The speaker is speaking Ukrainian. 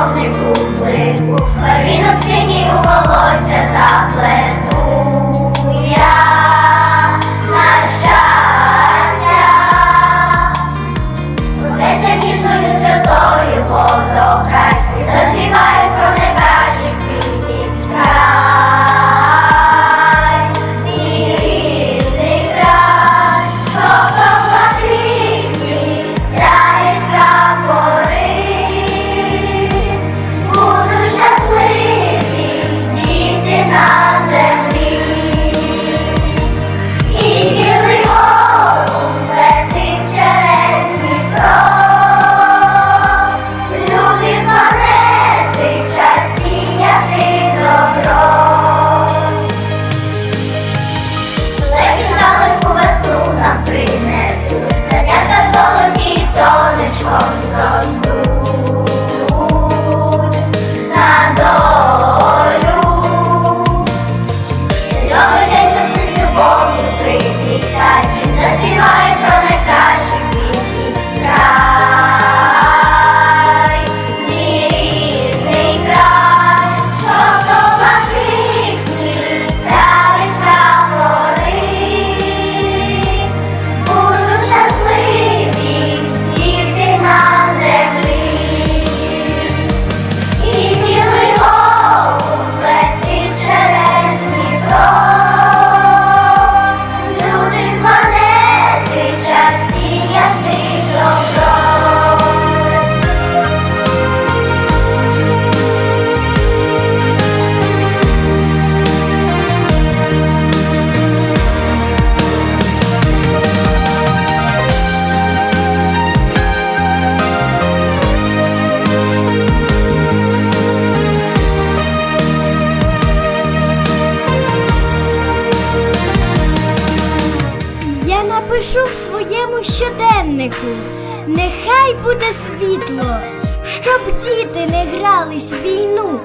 Човнику плику, Марина в синій уголок. Напишу в своєму щоденнику. Нехай буде світло, щоб діти не грались в війну,